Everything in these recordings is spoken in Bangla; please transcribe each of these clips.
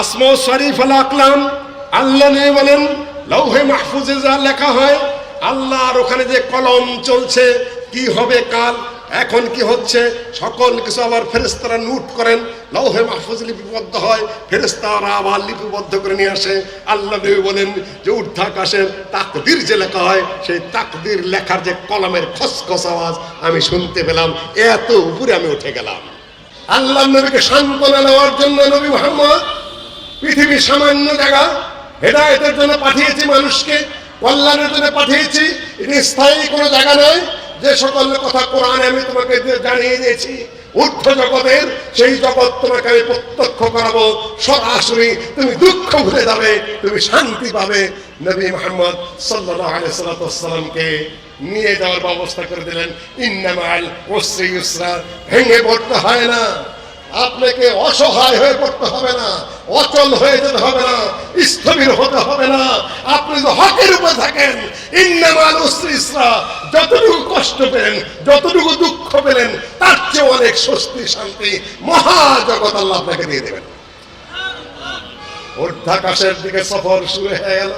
আসমা শরীফ আল আকলাম, আল্লাহ নিয়ে বলেন, লৌহে মাহফুজে যা লেখা হয়, আল্লাহর ওখানে যে কলম চলছে, কি হবে কাল, এখন কি হচ্ছে, সকল কিছু আবার ফেরেস্তারা নোট করেন, লৌহে মাহফুজ লিপিবদ্ধ হয় ফেরেস্তারা আবার লিপিবদ্ধ করে নিয়ে আসে। আল্লাহ নবী বলেন যে ঊর্ধ্বাকাশের তাকদির যে লেখা হয়, সেই তাকদির লেখার যে কলমের খসখস আওয়াজ আমি শুনতে পেলাম, এত উপরে আমি উঠে গেলাম। আল্লাহ নবীকে সান্ত্বনা নেওয়ার জন্য নবী মোহাম্মদ পৃথিবীর সামান্য জায়গা হেদায়তের জন্য পাঠিয়েছি মানুষকে, কল্যাণের জন্য পাঠিয়েছি, এটি স্থায়ী কোনো জায়গা নয়। যে সকল কথা কোরআনে আমি তোমাকে জানিয়ে দিয়েছি ঊর্ধ্ব জগতের, সেই জগৎ তোমাকে আমি প্রত্যক্ষ করাবো, সরাসরি তুমি দুঃখ ভুলে যাবে, তুমি শান্তি পাবে। নবী মোহাম্মদ সাল্লাহ আলাইসালামকে নিয়ে যাওয়ার ব্যবস্থা করে দিলেন। ইন্নামাল ওসরি ইউসরা, ভেঙে পড়তে হয় না। আপনাকে অসহায় হয়ে পড়তে হবে না, অচল হয়ে যেতে হবে না, স্থবির হতে হবে না। আপনি যদি হকের উপরে থাকেন ইন্নামাল উসরিসরা যতটুকু কষ্ট পেলেন, যতটুকু দুঃখ পেলেন, তার চেয়ে অনেক স্বস্তি, শান্তি, মহাজগৎ আল্লাহ আপনাকে দিয়ে দেবেন। ঊর্ধ্বাকাশের দিকে সফর শুরু হয়ে গেল।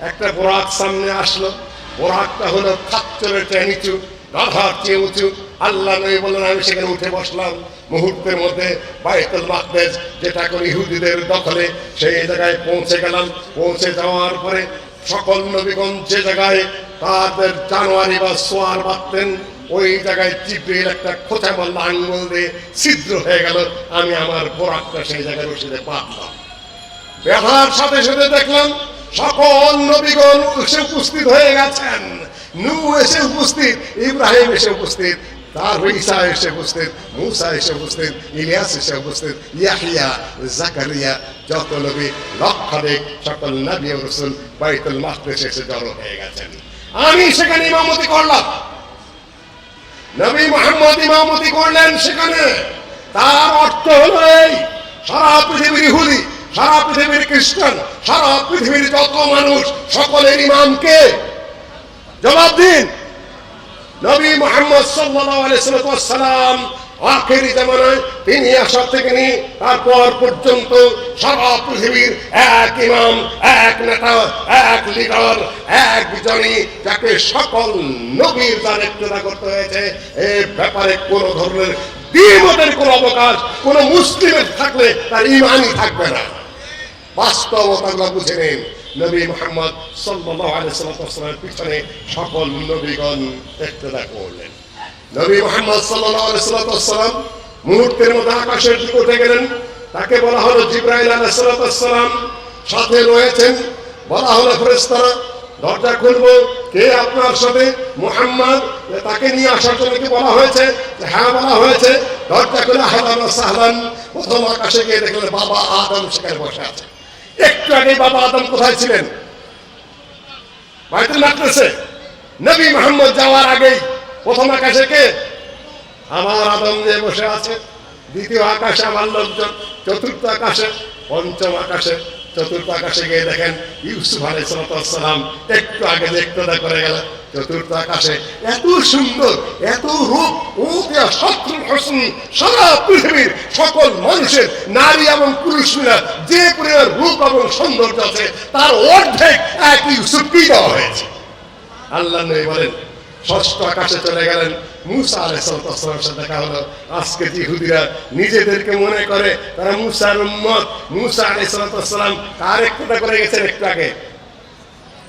একটা বোরাক সামনে আসলো। বোরাকটা হলো থাকচরের চেয়ে নিচু। গাধার চেয়ে উঁচু। আল্লাহ নবী বললেন, আমি সেখানে উঠে বসলাম। মুহূর্তের মধ্যে বাইতুল মাকদেস যেটা কোন ইহুদিদের দখলে, সেই জায়গায় পৌঁছে গেলাম। পৌঁছে যাওয়ার পরে সকল নবীগণ যে জায়গায় তাদের জানুয়ারি বা সোয়ার বাঁধতেন, ওই জায়গায় চিপড়ির একটা খোঁচা মারলা আঙ্গুল দিয়ে ছিদ্র হয়ে গেল। আমি আমার বোরাকটা সেই জায়গায় রসিদে বাঁধলাম। ব্যবহার সাথে সাথে দেখলাম সকল নবীগণ উপস্থিত হয়ে গেছেন। নু এসে উপস্থিত, ইব্রাহিম এসে উপস্থিত, তার ঈসা এসে উপস্থিত, মুসা এসে উপস্থিত, ইলিয়াস এসে উপস্থিত, ইয়াহিয়া, জাকারিয়া, যত নবী, লক্ষাধিক সকল নবী রসুল বাইতুল মাকদেশ এসে জড়ো হয়ে গেছেন। আমি সেখানে ইমামতি করলাম। নবী মোহাম্মদ ইমামতি করলেন সেখানে। তার অর্থ হলো এই, সারা পৃথিবীর ইহুদি, সারা পৃথিবীর খ্রিস্টান, সারা পৃথিবীর যত মানুষ, সকলের ইমামকে জবাব দিন। নবী মোহাম্মদ সাল্লাম আখেরি জামানায় তিনি আসার থেকে তারপর পর্যন্ত সারা পৃথিবীর এক ইমাম, এক নেতা, এক লিডার, এক জনই যাকে সকল নবীর ইক্তদা করতে হয়েছে, এ ব্যাপারে কোনো ধরনের দ্বিমতের কোনো অবকাশ, কোনো মুসলিমের থাকলে তার ইমানই থাকবে না। বাস্তবতা বুঝে নিন। নবী মোহাম্মদ সাল্লাল্লাহু আলাইহি সাল্লামের পিছনে সকল নবীগণ ইক্তদা করলেন। নবী মোহাম্মদ সাল্লাল্লাহু আলাইহি সাল্লাম মুহূর্তের মধ্যে আকাশের দিকে উঠে গেলেন। তাকে বলা হলো জিব্রাইল আলাইহিস সালাম। সাথে রয়েছেন, বলা হলো ফেরেশতারা, দরজা খুলবো, কে আপনার সাথে? মুহাম্মদ। তাকে নিয়ে আসার জন্য কি বলা হয়েছে? হ্যাঁ বলা হয়েছে। দরজা খুলে আহলান ওয়া সাহলান প্রথম আকাশে গিয়ে দেখলেন বাবা আদম সেখানে বসে আছে। একটু আগে বাবা আদম কোথায় ছিলেন? নবী মোহাম্মদ যাওয়ার আগেই প্রথম আকাশে কে? আমার আদম যে বসে আছে। দ্বিতীয় আকাশে আমার লোকজন। চতুর্থ আকাশে, পঞ্চম আকাশে। চতুর্থ আকাশে গিয়ে দেখেন ইউসুফ আলাইসালাম একটু আগে দেখতে করে গেল চতুর্থ আকাশে এত সুন্দর, এত রূপ ও শত্রু হোসেন, সারা পৃথিবীর সকল মানুষের নারী এবং পুরুষ যে পরিমাণ রূপ এবং সৌন্দর্য আছে, তার অর্ধেক দেওয়া হয়েছে। আল্লাহ বলেন, ষষ্ঠ আকাশে চলে গেলেন। মুসা সাথে দেখা হলো। আজকে ইহুদিরা নিজেদেরকে মনে করে, তারা মুসার উম্মত। মুসা আলাইসালাম কার একটা করে গেছেন একটু আগে।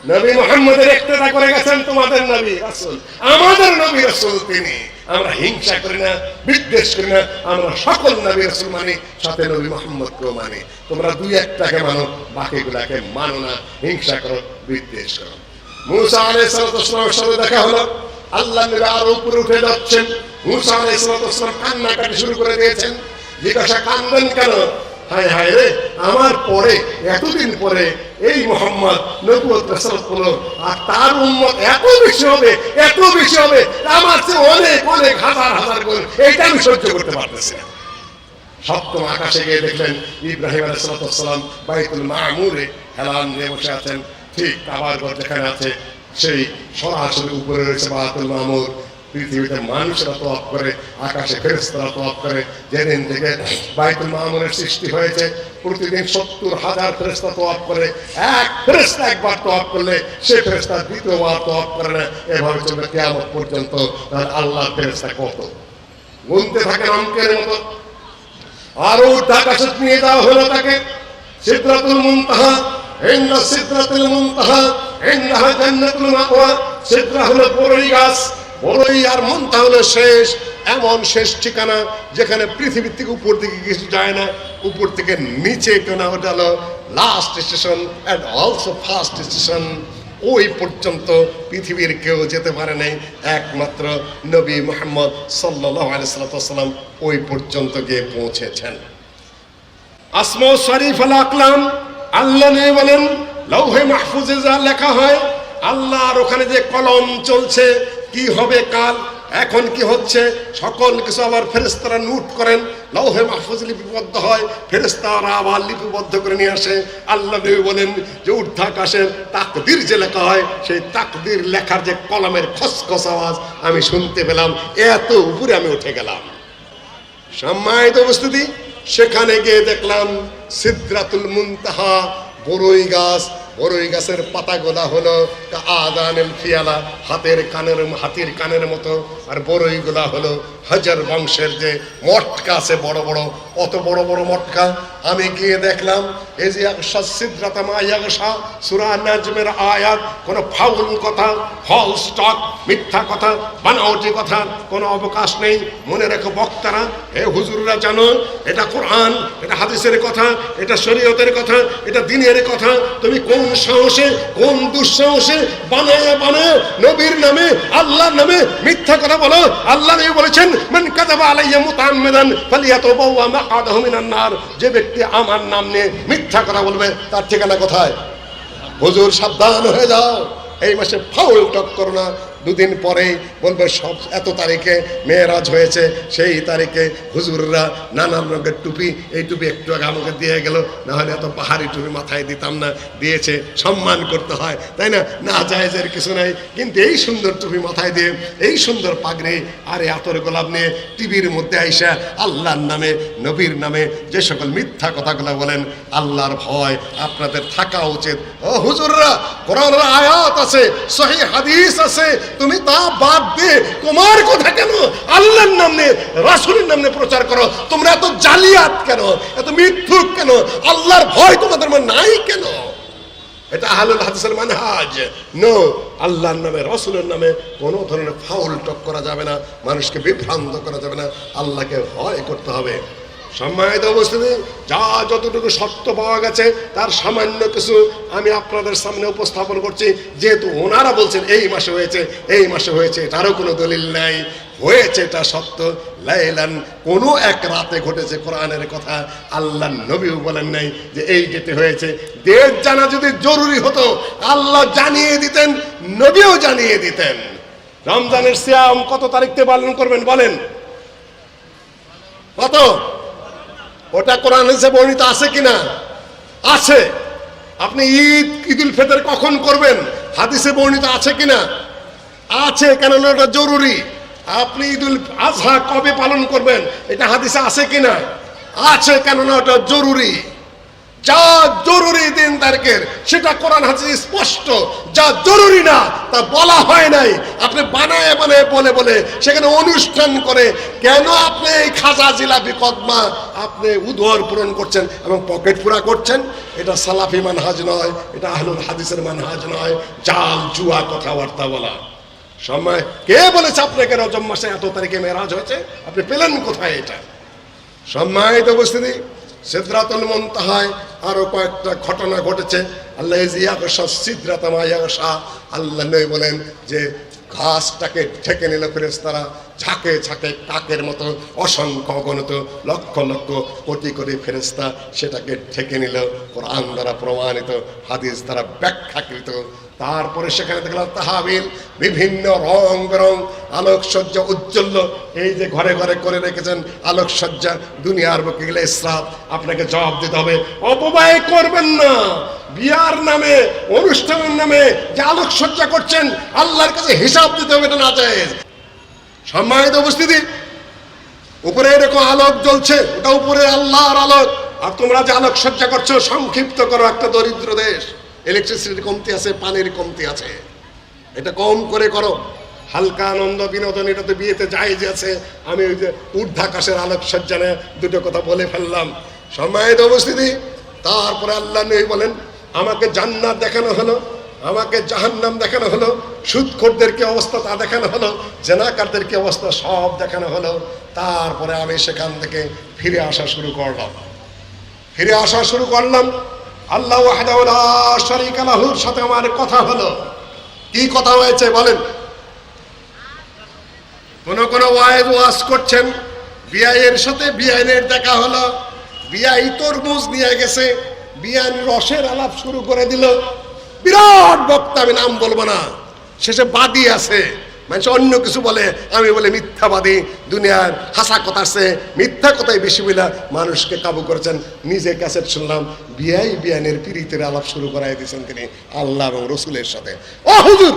নবী মোহাম্মদের একটা করে গেছেন তোমাদের নবী রাসূল। আমাদের নবী রাসূল তিনি। আমরা হিংসা করি না, বিদ্বেষ করি না, আমরা সকল নবী রাসূল মানি, সাথে নবী মোহাম্মদকেও মানি। তোমরা দুই একটাকে মানো, বাকিগুলাকে মানো না। হিংসা করো, বিদ্বেষ করো। মুসা আলাইসালামের সাথে দেখা হলো। আল্লাহ নবী আরও উপরে উঠে যাচ্ছেন। মুসা আলাইসালাম কান্নাকাটি শুরু করে দিয়েছেন। জিজ্ঞাসা, কান্দেন কেন? হায় হায় রে, আমার পরে, এতদিন পরে এই মোহাম্মদ আর তার উম্মত এত বেশি হবে, এত বেশি হবে, আমার অনেক অনেক হাজার হাজার গুণ, এইটা আমি সহ্য করতে পারতেছি না। সপ্তম আকাশে গিয়ে দেখলেন ইব্রাহিম আলাইসালাম বাইতুল মামুরে হেলান নিয়ে বসে আছেন। ঠিক আবার যেখানে আছে, সেই সরাসরি উপরে রয়েছে বাহাতুল মামুর। পৃথিবীতে মানুষেরা তোয়াপ করে, আকাশে ফেরেস্তারা তোয়াপ করে, যেদিন থেকে বাইতুল মামুনের সৃষ্টি হয়েছে, প্রতিদিন সত্তর হাজার ফেরেস্তা তোয়াপ করে, এক ফেরেস্তা একবার তোয়াপ করলে, সে ফেরেস্তা দ্বিতীয়বার তোয়াপ করে না। এভাবে চলবে কেমন পর্যন্ত, তাহলে আল্লাহ ফেরেস্তা কত? গুনতে থাকেন অঙ্কের মতো। আরও উদ্ধাকাশে নিয়ে যাওয়া হলো তাকে। সিদ্রাতুল মুনতাহা ইন্না সিদ্রাতুল মুনতাহা ইন্নাহা জান্নাতুল মাওয়া। সিদ্রা হলো বড়ই গাছ। বড়ই আর মুনতাহা হলো শেষ, এমন শেষ ঠিকানা যেখানে পৃথিবীর থেকে উপর দিকে কিছু যায় না, উপর থেকে নিচে কেনা ওটা হলো last station and also first station ওই পর্যন্ত পৃথিবীর কেউ যেতে পারে নাই, একমাত্র নবী মোহাম্মদ সাল্লাহ আলাইসাল্লাম ওই পর্যন্ত গিয়ে পৌঁছেছেন। আসমো শরীফ আল আকলাম, আল্লাহ নিয়ে বলেন, লৌহে মাহফুজে যা লেখা হয়, আল্লাহর ওখানে যে কলম চলছে কি হবে কাল? এখন কি হচ্ছে? সকল কিছু আবার ফেরেস্তারা নোট করেন। লৌহে মাহফুজ লিপিবদ্ধ হয়। ফেরেস্তারা আবার লিপিবদ্ধ করে নিয়ে আসে। আল্লাহ নবী বলেন যে ঊর্ধ্বাকাশের তাকদির যে লেখা হয়, সেই তাকদির লেখার যে কলমের খসখস আওয়াজ আমি শুনতে পেলাম। এত উপরে আমি উঠে গেলাম। সম্মানিত উপস্থিতি, সেখানে গিয়ে দেখলাম সিদ্রাতুল মুনতাহা বড়ই গাছ বড়ই গাছের পাতাগুলা হলো আদানের ফিয়ালা, হাতের কানের হাতির কানের মতো। আর বড়ইগুলা হলো হাজার বংশের যে মটকা আছে বড় বড়। অত বড় বড় মটকা? আমি গিয়ে দেখলাম, এই যে একশা ইয়াগসা সুরা নাজমের আয়াত, কোনো ফাউল কথা ফল স্টক মিথ্যা কথা, বানাওটি কথা, কোনো অবকাশ নেই। মনে রেখো বক্তারা, হে হুজুররা জানো, এটা কোরআন, এটা হাদিসের কথা, এটা শরীয়তের কথা, এটা দিনের কথা। তুমি কোন সাহসে, কোন দুঃসাহসে বানায় বানায় নবীর নামে, আল্লাহর নামে মিথ্যা কথা বলো। আল্লাহ বলেছেন, মান আলাইয়া মাকাদাহু মিনান নার। যে ব্যক্তি আমার নাম নিয়ে মিথ্যা কথা বলবে, তার ঠিকানা কোথায়? হুজুর, সাবধান হয়ে যাও। এই মাসে ফাউল টক করো না। দুদিন পরেই বলবে, সব এত তারিখে মেয়েরাজ হয়েছে, সেই তারিখে হুজুররা নানান রঙের টুপি, এই টুপি একটু আগে আমাকে দিয়ে গেল না হলে এত পাহাড়ি টুপি মাথায় দিতাম না, দিয়েছে, সম্মান করতে হয়, তাই না? না, জায়েজের কিছু নাই, কিন্তু এই সুন্দর টুপি মাথায় দিয়ে, এই সুন্দর পাগড়ি আর এই আতর গোলাপ নিয়ে টিভির মধ্যে আইসা আল্লাহর নামে, নবীর নামে যে সকল মিথ্যা কথাগুলো বলেন, আল্লাহর ভয় আপনাদের থাকা উচিত। ও হুজুররা, কোরআনের আয়াত আছে, সহি হাদিস আছে তুমি তা বাদ দিয়ে তোমার কথা কেন? আল্লাহর নাম, রাসূলের নাম প্রচার করো। তোমরা এত জালিয়াত কেন? এত মিথ্যুক কেন? আল্লাহর ভয় তোমাদের নাই কেন? এটা আহলুল হাদিসের নো আল্লাহর নামে, রসুলের নামে কোনো ধরনের ফাউল টক করা যাবে না। মানুষকে বিভ্রান্ত করা যাবে না। আল্লাহকে ভয় করতে হবে। সম্মানিত অবস্থিতি যা যতটুকু সত্য পাওয়া গেছে, তার সামান্য কিছু আমি আপনাদের সামনে উপস্থাপন করছি। যেহেতু ওনারা বলছেন, এই মাসে হয়েছে, এই মাসে হয়েছে তারও কোনো দলিল নাই। হয়েছে এটা সত্য। লাইলান, কোনো এক রাতে ঘটেছে কোরআনের কথা, আল্লাহ নবীও বলেন নাই যে এই যেতে হয়েছে। দেশ জানা যদি জরুরি হতো, আল্লাহ জানিয়ে দিতেন, নবীও জানিয়ে দিতেন। রমজানের সিয়াম কত তারিখতে পালন করবেন বলেন? কত? ওটা কোরআন হিসেবে বর্ণিত আছে কিনা? আছে। আপনি ঈদ, ঈদুল ফেতের কখন করবেন? হাদিসে বর্ণিত আছে কিনা? আছে কেননা ওটা জরুরি। আপনি ঈদুল আজহা কবে পালন করবেন? এটা হাদিসে আছে কিনা? আছে কেননা ওটা জরুরি। যা জরুরি দিন তারিখের, সেটা কোরআন হাদিসে স্পষ্ট। যা জরুরি না, তা বলা হয় নাই। আপনি বানায় বানায় বলে বলে সেখানে অনুষ্ঠান করে, কেন আপনি এই খাজা জিলাপি কদমা আপনি উদর পূরণ করছেন এবং পকেট পুরা করছেন? এটা সালাফি মানহাজ নয়, এটা আহলুল হাদিসের মানহাজ নয়। জাল, জুয়া, কথাবার্তা বলা। সময়, কে বলেছে আপনাকে রজব মাসে এত তারিখে মেরাজ হয়েছে? আপনি পেলেন কোথায় এটা? সম্মানিত উপস্থিতি সিদ্ধাতুল মন্তাহায় আরও কয়েকটা ঘটনা ঘটেছে। আল্লাহ ইয়াকশা সিদ্ধাতামা ইয়াকশা আল্লাহ বলেন যে ঘাসটাকে ঠেকে নিল ফেরেস্তারা ঝাঁকে ঝাঁকে কাকের মতো অসংখ্য অগণিত লক্ষ লক্ষ কোটি কোটি ফেরেস্তা সেটাকে ঠেকে নিল, কোরআন দ্বারা প্রমাণিত, হাদিস দ্বারা ব্যাখ্যাকৃত। তারপরে সেখানে দেখলাম তাহাবিল, বিভিন্ন রং বেরং, আলোকসজ্জা উজ্জ্বল। এই যে ঘরে ঘরে করে রেখেছেন আলোকসজ্জা, দুনিয়ার বুকে গেলে ইসরাত আপনাকে জবাব দিতে হবে, অপব্যয় করবেন না। বিয়ার নামে, অনুষ্ঠানের নামে যে আলোকসজ্জা করছেন, আল্লাহর কাছে হিসাব দিতে হবে এটা না যায় সম্মানিত উপস্থিতি, উপরে এরকম আলোক জ্বলছে, ওটা উপরে আল্লাহর আলোক। আর তোমরা যে আলোক সজ্জা করছ, সংক্ষিপ্ত করো, একটা দরিদ্র দেশ। ইলেকট্রিসিটির কমতি আছে, পানির কমতি আছে। এটা কম করে করো। হালকা আনন্দ, বিনোদন, এটা তো বিয়েতে যাই যে আছে। আমি ওই যে ঊর্ধ্বাকাশের আলোক সজ্জানে দুটো কথা বলে ফেললাম। সম্মানিত উপস্থিতি, তারপরে আল্লাহ নেই বলেন, আমাকে জান্নাত দেখানো হলো। আমাকে জাহান্নাম দেখানো হলো সুদখোরদের কি অবস্থা তা দেখানো হলো জেনাকারদের কি অবস্থা সব দেখানো হলো। তারপরে আমি সেখান থেকে ফিরে আসা শুরু করলাম। ফিরে আসা শুরু করলাম, আল্লাহ শরীক সাথে আমার কথা হলো। কি কথা হয়েছে বলেন? কোন কোন ওয়াইজ ওয়াজ করছেন, বিআইয়ের সাথে বিআইনের দেখা হলো, বিআই তরমুজ নিয়ে গেছে বিআইন রসের আলাপ শুরু করে দিল। বিরাট বক্তা, আমি নাম বলব না। শেষে বাদী আছে। মানুষ অন্য কিছু বলে, আমি বলে মিথ্যাবাদী, দুনিয়ার হাসা কথা আছে, মিথ্যা কথাই বেশি বলে মানুষকে কাবু করেছেন। নিজে ক্যাসেট শুনলাম বিআই বিআইনের পিরিতের আলাপ শুরু করাই দিয়েছেন তিনি আল্লাহ এবং রসুলের সাথে। ও হুজুর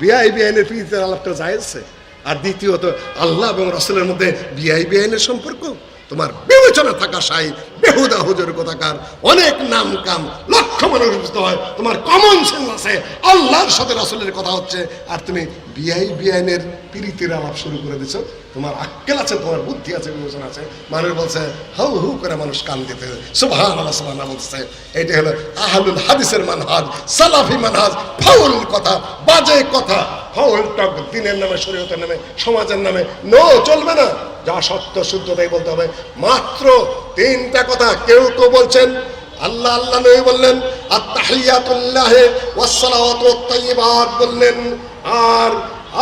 বিআই বিআইনের পিরিতের আলাপটা যাইছে আর দ্বিতীয়ত, আল্লাহ এবং রসুলের মধ্যে বিআই বিআইনের সম্পর্ক? তোমার বিবেচনা থাকা সাই বেহুদা হুজুর কথাকার? অনেক নাম কাম, লক্ষ মানুষ হয়। তোমার কমন সেন্স আছে। আল্লাহর সাথে রসুলের কথা হচ্ছে। আর তুমি বিআই, বিআইনের পিরিতির আলাপ শুরু করে দিছো। তোমার আক্কেল আছে, তোমার বুদ্ধি আছে বিবেচনা আছে। মানুষ বলছে, হউ হু করে মানুষ কান দিতে সুবহান আল্লাহ সুবহান বলছে এটা হলো আহলুল হাদিসের মানহাজ, সালাফি মানহাজ। ফাউল কথা, বাজে কথা। ফাউল টক দিনের নামে, শরীয়তের নামে, সমাজের নামে। নো, চলবে না। যা সত্য, শুদ্ধ, তাই বলতে হবে। মাত্র তিনটা কথা কেউ কেউ বলছেন। আল্লাহ আল্লাহ নবী বললেন আত্তাহিয়াতুল্লাহ ওয়াসসালাওয়াতু ওয়াত-তাইয়্যিবাত বললেন। আর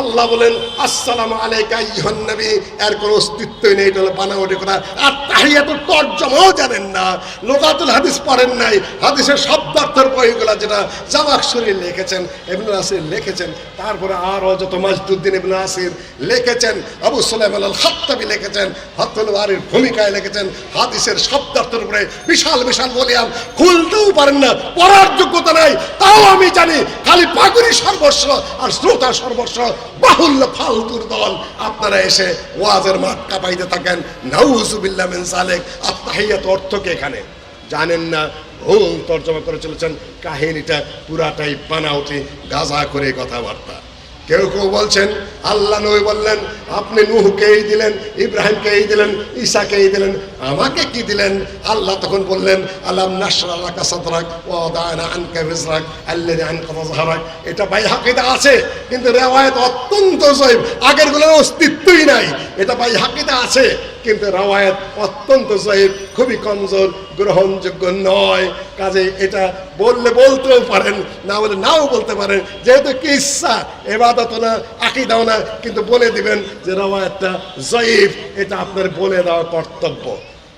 আল্লাহ বলেন, আসসালামু আলাইকা ইহান নবী। এর কোনো অস্তিত্বই নেই, এটা হলো বানাওয়াটি কথা। আর তাহিয়াতুল তর্জমাও জানেন না, লোকাতুল হাদিস পড়েন নাই। হাদিসের শব্দার্থের বইগুলা যেটা জামাক শরীর লিখেছেন, ইবনে আসির লিখেছেন। তারপরে আরও যত মাজদুদ্দিন ইবনে আসির লিখেছেন, আবু সুলাইমান আল খাত্তাবি লিখেছেন ফাতুল বারির ভূমিকায় লিখেছেন। হাদিসের শব্দার্থের উপরে বিশাল বিশাল বলিয়াম। খুলতেও পারেন না, পড়ার যোগ্যতা নাই, তাও আমি জানি, খালি পাগুরি সর্বস্ব আর শ্রোতা সর্বস্ব। বাহুল্য ফালতুর দল। আপনারা এসে ওয়াজের মাঠ কাঁপাইতে থাকেন। নাউজুবিল্লা মিন সালেক। আত্মাহিয়াত অর্থকে এখানে? জানেন না? ভুল তর্জমা করে চলেছেন। কাহিনীটা পুরাটাই পানাউটি গাজা করে কথাবার্তা। কেউ কেউ বলছেন, আল্লাহ নবী বললেন, আপনি নুহকেই দিলেন, ইব্রাহিমকেই দিলেন, ঈশাকেই দিলেন, আমাকে কি দিলেন? আল্লাহ তখন বললেন আল্লাহ নাসরাক সাদরাক ওয়া ওয়াদানা আনকা বিজরাক আল্লাযী আনকা যাহরাক। এটা বাই হাকিদা আছে, কিন্তু রেওয়ায়ত অত্যন্ত জৈব আগেরগুলোর অস্তিত্বই নাই। এটা বাই হাকিদা আছে। কিন্তু রাওয়ায়াত অত্যন্ত জয়ীব খুবই কমজোর, গ্রহণযোগ্য নয়। কাজে এটা বললে বলতেও পারেন, না বলে নাও বলতে পারেন। যেহেতু কিসা এবাদত না আঁকি দাও না, কিন্তু বলে দিবেন যে রাওয়ায়াতটা জয়ীব এটা আপনার বলে দেওয়া কর্তব্য।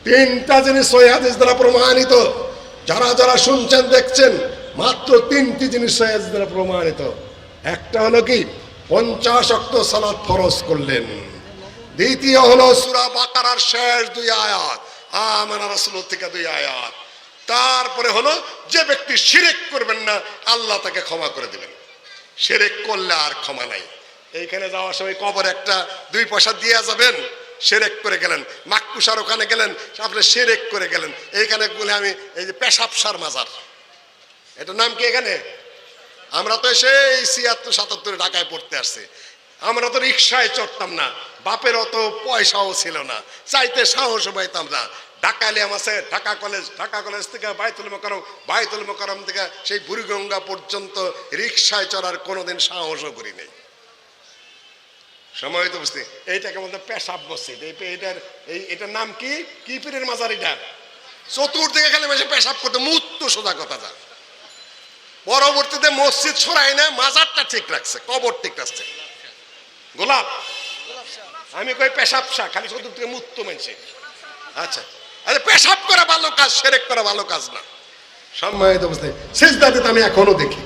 তিনটা জিনিস সহি হাদিস দ্বারা প্রমাণিত। যারা যারা শুনছেন, দেখছেন, মাত্র তিনটি জিনিস সহি হাদিস দ্বারা প্রমাণিত। একটা হলো কি, পঞ্চাশ অক্ট সালাত ফরজ করলেন। দ্বিতীয় হলো সুরা বাকারার শেষ দুই আয়াত। আমানা রাসূল থেকে দুই আয়াত। তারপরে হলো যে ব্যক্তি শিরেক করবেন না, আল্লাহ তাকে ক্ষমা করে দিবেন। সেরেক করলে আর ক্ষমা নাই। এইখানে যাওয়ার সময় কবর একটা, দুই পয়সা দিয়ে যাবেন সেরেক করে গেলেন। মাক্কুসার ওখানে গেলেন, আপনি সেরেক করে গেলেন। এইখানে বলে আমি, এই যে পেশাব সার মাজার। এটার নাম কি এখানে? আমরা তো সেই ছিয়াত্তর সাতাত্তরে ঢাকায় পড়তে আসছি। আমরা তো রিক্সায় চড়তাম না বাপের অত পয়সাও ছিল না, চাইতে সাহসও পাইতাম না। ঢাকা এলিয়াম আছে ঢাকা কলেজ ঢাকা কলেজ থেকে বাইতুল মোকারম বাইতুল মোকারম থেকে সেই বুড়িগঙ্গা পর্যন্ত রিক্সায় চড়ার কোনোদিন সাহসও করি নেই। সময় তো বুঝতে, এইটাকে বলতে পেশাব মসজিদ, এই এটার এই এটার নাম কি? কি পীরের মাজার এটা? চতুর্দিকে খালি বসে পেশাব করতে মুত্ত সোজা কথা যা। পরবর্তীতে মসজিদ সরাই না, মাজারটা ঠিক রাখছে, কবর ঠিক রাখছে। গোলাপ। আমি কই পেশাব শাহ খালি চতুর্থ থেকে মুক্ত মানছে। আচ্ছা। আরে পেশাব করা ভালো কাজ, সেরেক করা ভালো কাজ না। সম্মানিত অবস্থায় শেষ দাঁতে আমি এখনও দেখি।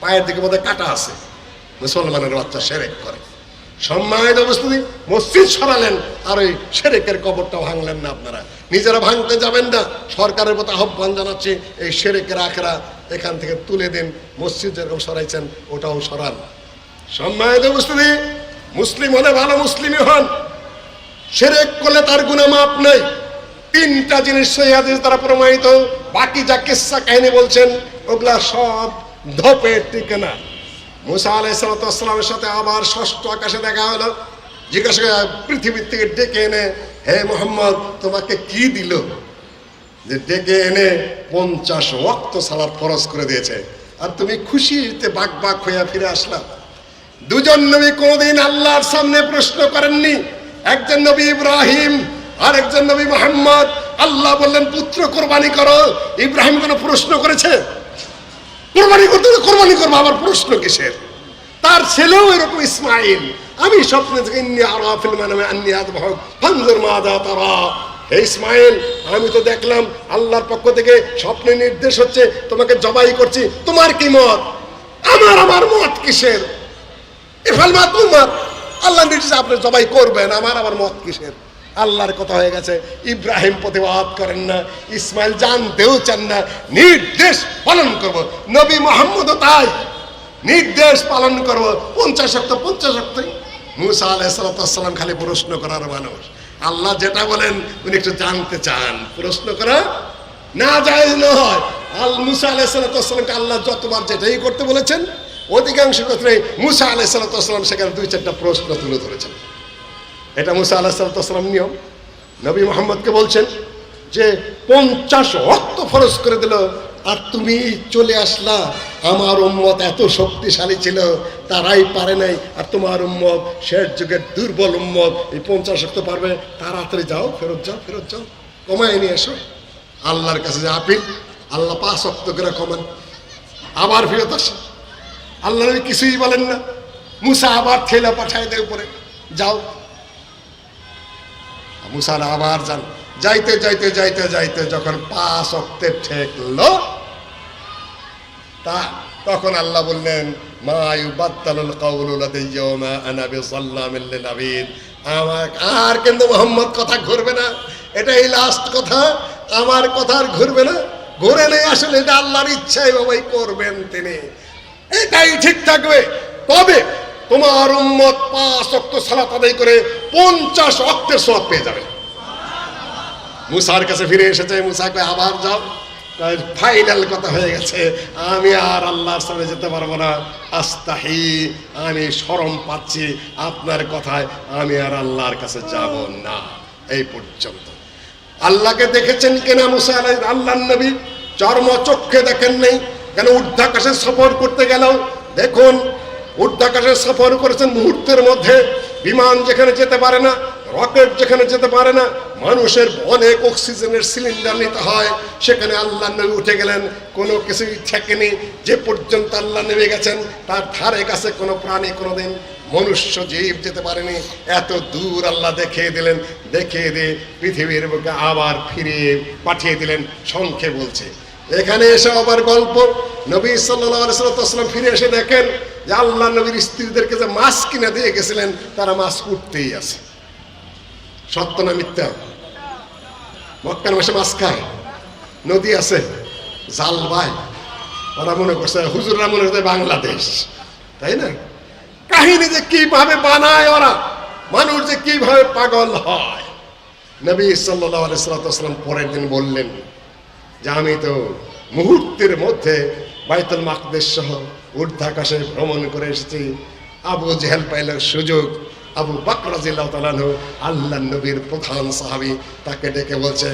পায়ের দিকে বোধহয় কাটা আছে। মুসলমানের বাচ্চা সেরেক করে। সম্মানিত অবস্থিতি মসজিদ সরালেন, আর ওই সেরেকের কবরটাও ভাঙলেন না আপনারা। নিজেরা ভাঙতে যাবেন না। সরকারের প্রতি আহ্বান জানাচ্ছি, এই সেরেকের আখড়া এখান থেকে তুলে দিন। মসজিদ যেরকম সরাইছেন, ওটাও সরান। সম্মানিত উপস্থিতি মুসলিম হলে ভালো মুসলিমই হন। সেরেক করলে তার গুণা মাপ নেই। তিনটা জিনিস সেই হাদিস দ্বারা প্রমাণিত। বাকি যা কিসসা কাহিনী বলছেন, ওগুলা সব ধপে টিকে না। মুসা আলাইসালামের সাথে আবার ষষ্ঠ আকাশে দেখা হলো। জিজ্ঞাসা পৃথিবীর থেকে ডেকে এনে, হে মোহাম্মদ, তোমাকে কি দিল? যে ডেকে এনে পঞ্চাশ ওয়াক্ত সালাদ ফরজ করে দিয়েছে। আর তুমি খুশিতে বাক বাক হইয়া ফিরে আসলা। দুজন নবী কোনোদিন আল্লাহর সামনে প্রশ্ন করেননি। একজন নবী ইব্রাহিম আর একজন নবী মোহাম্মদ। আল্লাহ বললেন, পুত্র কোরবানি করো। ইব্রাহিম কোনো প্রশ্ন করেছে? কোরবানি করতে কোরবানি করব। আবার প্রশ্ন কিসের? তার ছেলেও এরকম ইসমাইল। আমি স্বপ্নে থেকে আন্নি হে ইসমাইল, আমি তো দেখলাম আল্লাহর পক্ষ থেকে স্বপ্নে নির্দেশ হচ্ছে, তোমাকে জবাই করছি। তোমার কি মত? আমার আমার মত কিসের? এফাল মা। তোমার আল্লাহ নির্দেশ আপনি জবাই করবেন। আমার আমার মত কিসের? আল্লাহর কথা হয়ে গেছে, ইব্রাহিম প্রতিবাদ করেন না, ইসমাইল জানতেও চান না, নির্দেশ পালন করব। নবী মোহাম্মদও তাই, নির্দেশ পালন করব। পঞ্চাশ শক্ত, পঞ্চাশ শক্তই মুসা আলাইসালাম খালি প্রশ্ন করার মানুষ। আল্লাহ যেটা বলেন, উনি একটু জানতে চান। প্রশ্ন করা না যায় নয়। আল মুসা আলাইসালামকে আল্লাহ যতবার যেটাই করতে বলেছেন অধিকাংশ ক্ষেত্রে মুসা আলাইসালাম সেখানে দুই চারটা প্রশ্ন তুলে ধরেছেন। এটা মুসা আলাহিসাল্লাম নিয়ম। নবী মোহাম্মদকে বলছেন যে, পঞ্চাশ রক্ত ফরজ করে দিল, আর তুমি চলে আসলা। আমার উম্মত এত শক্তিশালী ছিল, তারাই পারে নাই। আর তোমার উম্মত, শেষ যুগের দুর্বল উম্মত, এই পঞ্চাশ রক্ত পারবে। তাড়াতাড়ি যাও, ফেরত যাও ফেরত যাও। কমায় নিয়ে এসো। আল্লাহর কাছে যে আপিল, আল্লাহ পাঁচ রক্ত করে কমান। আবার ফেরত আসে আল্লাহ কিছুই বলেন না। মুসা আবার ঠেলা পাঠায় দেয় উপরে। যাও। মুসার আবার যান। যাইতে যাইতে যাইতে যাইতে যখন পাঁচ অক্টে ঠেকল, তা তখন আল্লাহ বললেন, মা ইউবাত্তালুল কাউলু লাদাইয়া মা আনা বিযাল্লামিল লিল আবিদ আমার আর কিন্তু মোহাম্মদ কথা ঘুরবে না। এটাই লাস্ট কথা। আমার কথা আর ঘুরবে না। ঘুরে নেই আসলে, এটা আল্লাহর ইচ্ছাই বাবাই করবেন তিনি। এটাই ঠিক থাকবে। তবে তোমার উম্মত পাঁচ অক্ট সালাত আদায় করে পঞ্চাশ অক্টের সব পেয়ে যাবে। মুসার কাছে ফিরে এসেছে মুসাকে আবার যাও। ফাইনাল কথা হয়ে গেছে, আমি আর আল্লাহর সামনে যেতে পারব না। আস্তাহি, আমি শরম পাচ্ছি। আপনার কথায় আমি আর আল্লাহর কাছে যাব না। এই পর্যন্ত। আল্লাহকে দেখেছেন কিনা মুসা আল্লাহ নবী চর্ম চক্ষে দেখেন নেই। কেন ঊর্ধ্বাকাশে সফর করতে গেলেও? দেখুন ঊর্ধ্বাকাশে সফর করেছেন মুহূর্তের মধ্যে। বিমান যেখানে যেতে পারে না, রকেট যেখানে যেতে পারে না, মানুষের অনেক অক্সিজেনের সিলিন্ডার নিতে হয়। সেখানে আল্লাহ নবী উঠে গেলেন, কোনো কিছুই ঠেকেনি। যে পর্যন্ত আল্লাহ নেমে গেছেন, তার ধারে কাছে কোনো প্রাণী কোনোদিন মনুষ্য জীব যেতে পারেনি। এত দূর আল্লাহ দেখিয়ে দিলেন, দেখিয়ে দিয়ে পৃথিবীর বুকে আবার ফিরিয়ে পাঠিয়ে দিলেন সংখ্যে বলছে। এখানে এসে আবার গল্প। নবী সাল্লাম ফিরে এসে দেখেন যে আল্লাহ নবীর স্ত্রীদেরকে যে মাছ কিনে দিয়ে গেছিলেন, তারা মাছ উঠতেই আছে। সত্য না মিথ্যা? মক্কার মাসে মাছ খায়। নদী আছে, জাল বাই ওরা মনে করছে, হুজুররা মনে করছে বাংলাদেশ। তাই না? কাহিনী যে কীভাবে বানায় ওরা, মানুষ যে কীভাবে পাগল হয়। নবী সাল্লাম পরের দিন বললেন যে আমি তো মুহূর্তের মধ্যে বাইতুল মাকদেশ সহ ঊর্ধ্বাকাশে ভ্রমণ করে এসেছি। আবু জেহেল পাইল সুযোগ, আবু বাকরাজিল্লাহ আল্লাহ নবীর প্রধান সাহাবি তাকে ডেকে বলছে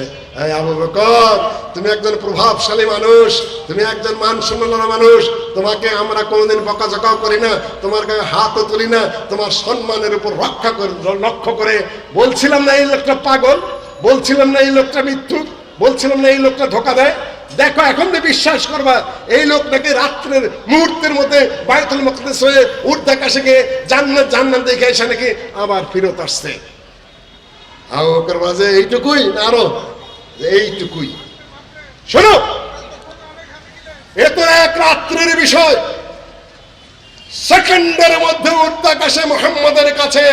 আবু বকর, তুমি একজন প্রভাবশালী মানুষ, তুমি একজন মান সম্মাননা মানুষ, তোমাকে আমরা কোনোদিন বকাঝকাও করি না, তোমার গায়ে হাতও তুলি না, তোমার সম্মানের উপর রক্ষা করে, লক্ষ্য করে বলছিলাম না এই লোকটা পাগল? বলছিলাম না এই লোকটা মৃত্যু বলছিলাম না এই লোকটা ধোকা দেয়? দেখো, এখন তো বিশ্বাস করবা, এই লোক নাকি রাত্রের মুহূর্তের মধ্যে বায়তুল মুকদ্দাস হয়ে ঊর্ধ্বাকাশে গিয়ে জান্নাত জান্নাত দেখে এসে নাকি আবার ফেরত আসছে। এইটুকুই না আরও? এইটুকুই। শোনো, এ তো এক রাত্রের বিষয়। সেকেন্ডের মধ্যে ঊর্ধ্বাকাশে মোহাম্মদের কাছে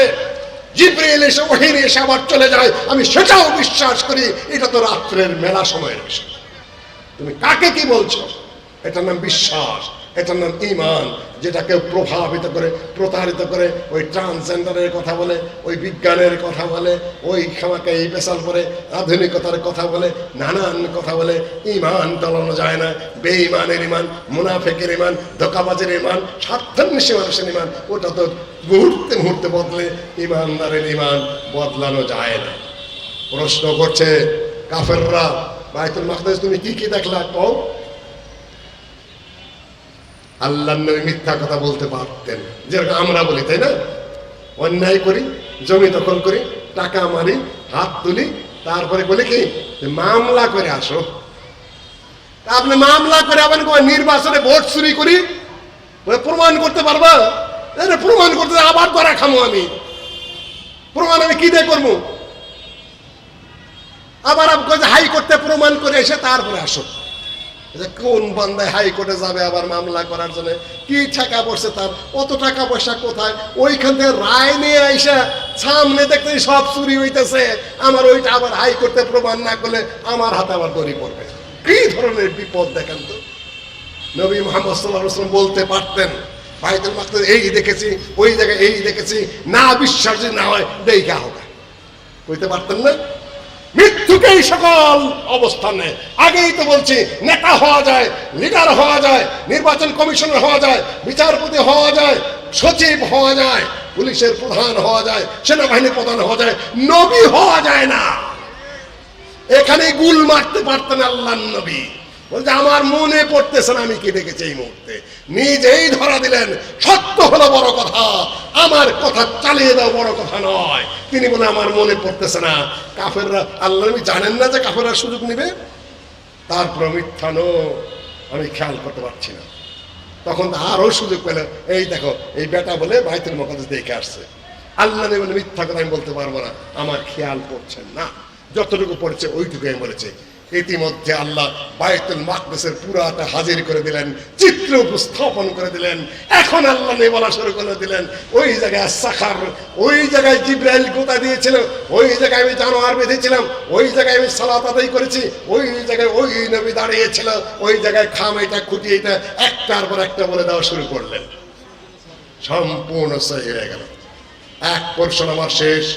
জিব্রিল এসে ওহির এসে আবার চলে যায়। আমি সেটাও বিশ্বাস করি, এটা তো রাত্রের মেলা সময়ের বিষয়। তুমি কাকে কি বলছো? এটার নাম বিশ্বাস। এটার নাম ইমান, যেটাকে প্রভাবিত করে, প্রতারিত করে, ওই ট্রান্সজেন্ডারের কথা বলে, ওই বিজ্ঞানের কথা বলে, ওই খামাকে এই পেশাল করে, আধুনিকতার কথা বলে, নানান কথা বলে, ইমান টলানো যায় না। বেঈমানের ইমান, মুনাফেকের ইমান, ধোকাবাজের ইমান, স্বার্থান্বেষী মানুষের ইমান, ওটা তো মুহূর্তে মুহূর্তে বদলে, ইমানদারের ইমান বদলানো যায় না। প্রশ্ন করছে কাফেররা, বাইতুল মাকদাস তুমি কি কি দেখলা? কও। আল্লাহ নবী মিথ্যা কথা বলতে পারতেন। যেরকম আমরা বলি, তাই না? অন্যায় করি, জমি দখল করি, টাকা মারি, হাত তুলি, তারপরে বলে কি? মামলা করে আসো। আপনি মামলা করে আবার নির্বাচনে ভোট চুরি করি? প্রমাণ করতে পারবা? প্রমাণ করতে আবার ধরা খামো আমি। প্রমাণ আমি কি দিয়ে করব? আবার আপনি হাইকোর্টে প্রমাণ করে এসে তারপরে আসো। যে কোন বান্দায় হাইকোর্টে যাবে আবার মামলা করার জন্য? কি টাকা পড়ছে তার? অত টাকা পয়সা কোথায়? ওইখান থেকে রায় নিয়ে আইসা সামনে দেখতে সব চুরি হইতেছে। আমার ওইটা আবার হাইকোর্টে প্রমাণ না করলে আমার হাতে আবার দড়ি পড়বে। কি ধরনের বিপদ দেখেন তো? নবী মোহাম্মদ সাল্লাহ বলতে পারতেন, বাইতুল মাকদাস এই দেখেছি, ওই জায়গায় এই দেখেছি, না বিশ্বাস না হয় দেখা হবে। কইতে পারতেন না? মৃত্যুকেই সকল অবস্থানে। আগেই তো বলছি, নেতা হওয়া যায় লিডার হওয়া যায়, নির্বাচন কমিশনার হওয়া যায়, বিচারপতি হওয়া যায়, সচিব হওয়া যায়, পুলিশের প্রধান হওয়া যায় সেনাবাহিনী প্রধান হওয়া যায়, নবী হওয়া যায় না। এখানে গুল মারতে পারতেন আল্লাহ নবী। বলছে, আমার মনে পড়তেছে না, আমি কি দেখেছি এই মুহূর্তে। নিজেই ধরা দিলেন, সত্য হলো বড় কথা। আমার কথা চালিয়ে দাও, বড় কথা নয়। তিনি বলে, আমার মনে পড়তেছে না। কাফেররা, আল্লাহ নবী জানেন না যে কাফেররা সুযোগ নিবে? তারপর মিথ্যা নো আমি খেয়াল করতে পারছি না। তখন তো আরও সুযোগ পেল, এই দেখো, এই বেটা বলে বাইতুল মকাদ্দাস দেখে আসছে। আল্লাহ বলে, মিথ্যা কথা আমি বলতে পারব না। আমার খেয়াল পড়ছে না। যতটুকু পড়ছে ওইটুকু আমি বলেছি। ইতিমধ্যে আল্লাহ বায়তুল মাকদেসের পুরাটা হাজির করে দিলেন, চিত্র উপস্থাপন করে দিলেন, এখন আল্লাহ নেই বলা শুরু করে দিলেন। ওই জায়গায় সাখার, ওই জায়গায় জিব্রাইল গোতা দিয়েছিল, ওই জায়গায় আমি জানোয়ার বেঁধেছিলাম, ওই জায়গায় আমি সালাত আদায় করেছি, ওই জায়গায় ওই নবী দাঁড়িয়েছিল, ওই জায়গায় খাম এটা, খুঁটি এটা, একটার পর একটা বলে দেওয়া শুরু করলেন। সম্পূর্ণ সহি হয়ে গেল। এক পোর্শন আমার শেষ।